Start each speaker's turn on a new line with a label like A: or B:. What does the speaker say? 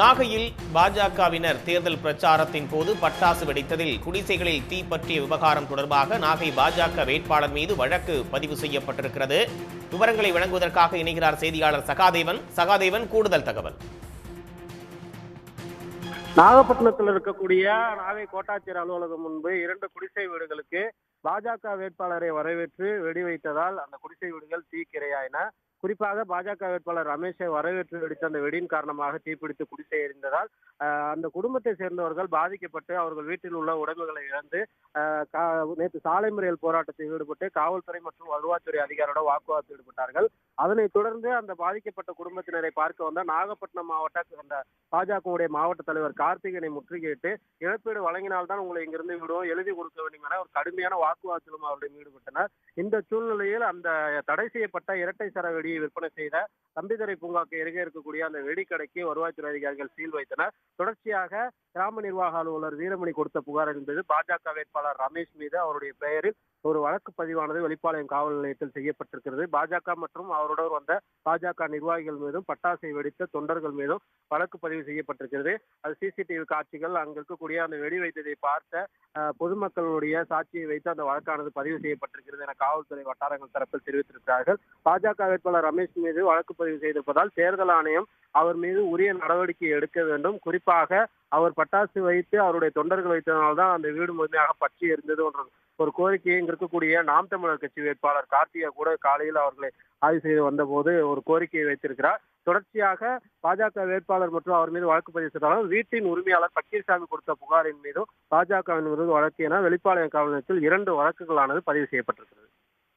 A: நாகையில் பாஜகவினர் தேர்தல் பிரச்சாரத்தின் போது பட்டாசு வெடித்ததில் குடிசைகளில் தீ பற்றிய விவகாரம் தொடர்பாக நாகை பாஜக வேட்பாளர் மீது வழக்கு பதிவு செய்யப்பட்டிருக்கிறது. விவரங்களை வழங்குவதற்காக இணைகிறார் செய்தியாளர் சகாதேவன். சகாதேவன் கூடுதல் தகவல்.
B: நாகப்பட்டினத்தில் இருக்கக்கூடிய நாகை கோட்டாட்சியர் அலுவலகம் முன்பு இரண்டு குடிசை வீடுகளுக்கு பாஜக வேட்பாளரை வரவேற்று வெடி வைத்ததால் அந்த குடிசை வீடுகள் தீக்கிரையாயின. குறிப்பாக பாஜக வேட்பாளர் ரமேஷை வரவேற்று வெடித்த அந்த வெடியின் காரணமாக தீப்பிடித்து குடிசை எரிந்ததால் அந்த குடும்பத்தை சேர்ந்தவர்கள் பாதிக்கப்பட்டு அவர்கள் வீட்டில் உள்ள உடம்புகளை இழந்து நேற்று சாலை மறியல் போராட்டத்தில் ஈடுபட்டு காவல்துறை மற்றும் வருவாய்த்துறை அதிகாரியோட வாக்குவாதத்தில் ஈடுபட்டார்கள். அதனைத் தொடர்ந்து அந்த பாதிக்கப்பட்ட குடும்பத்தினரை பார்க்க வந்த நாகப்பட்டினம் மாவட்ட அந்த பாஜகவுடைய மாவட்ட தலைவர் கார்த்திகனை முற்றுகையிட்டு இழப்பீடு வழங்கினால்தான் உங்களை இங்கிருந்து விடுவோம் எழுதி கொடுக்க வேண்டும் என ஒரு கடுமையான வாக்குவாதத்திலும் அவர்களும் ஈடுபட்டனர். இந்த சூழ்நிலையில் அந்த தடை செய்யப்பட்ட இரட்டை சர வெடியை விற்பனை செய்த தம்பிதுரை பூங்காக்கு எருகே இருக்கக்கூடிய அந்த வெடிக்கடைக்கு வருவாய்த்துறை அதிகாரிகள் சீல் வைத்தனர். தொடர்ச்சியாக கிராம நிர்வாக அலுவலர் வீரமணி கொடுத்த புகார் என்பது பாஜக வேட்பாளர் ரமேஷ் மீது அவருடைய பெயரில் ஒரு வழக்கு பதிவானது வெளிப்பாளையம் காவல் நிலையத்தில் செய்யப்பட்டிருக்கிறது. பாஜக மற்றும் அவருடன் வந்த பாஜக நிர்வாகிகள் மீதும் பட்டாசை வெடித்த தொண்டர்கள் மீதும் வழக்கு பதிவு செய்யப்பட்டிருக்கிறது. அது சிசிடிவி காட்சிகள் அங்கு இருக்கக்கூடிய அந்த வெடி வைத்ததை பார்த்த பொதுமக்களுடைய சாட்சியை வைத்து அந்த வழக்கானது பதிவு செய்யப்பட்டிருக்கிறது என காவல்துறை வட்டாரங்கள் தரப்பில் தெரிவித்திருக்கிறார்கள். பாஜக வேட்பாளர் ரமேஷ் மீது வழக்கு பதிவு செய்திருப்பதால் தேர்தல் ஆணையம் அவர் மீது உரிய நடவடிக்கை எடுக்க வேண்டும். குறிப்பாக அவர் பட்டாசு வைத்து அவருடைய தொண்டர்கள் வைத்ததனால்தான் அந்த வீடு முழுமையாக பற்றி இருந்தது என்ற ஒரு கோரிக்கையை இங்க இருக்கக்கூடிய நாம் தமிழர் கட்சி வேட்பாளர் கார்த்திகா கூட காலையில் அவர்களை ஆய்வு செய்து வந்தபோது ஒரு கோரிக்கையை வைத்திருக்கிறார். தொடர்ச்சியாக பாஜக வேட்பாளர் மற்றும் அவர் மீது வழக்கு பதிவு செய்தாலும் வீட்டின் உரிமையாளர் பக்கீர்சாமி கொடுத்த புகாரின் மீதும் பாஜகவின் மீது வழக்கு என வெளிப்பாளையம் காவல் நிலையத்தில் இரண்டு வழக்குகளானது பதிவு செய்யப்பட்டிருக்கிறது.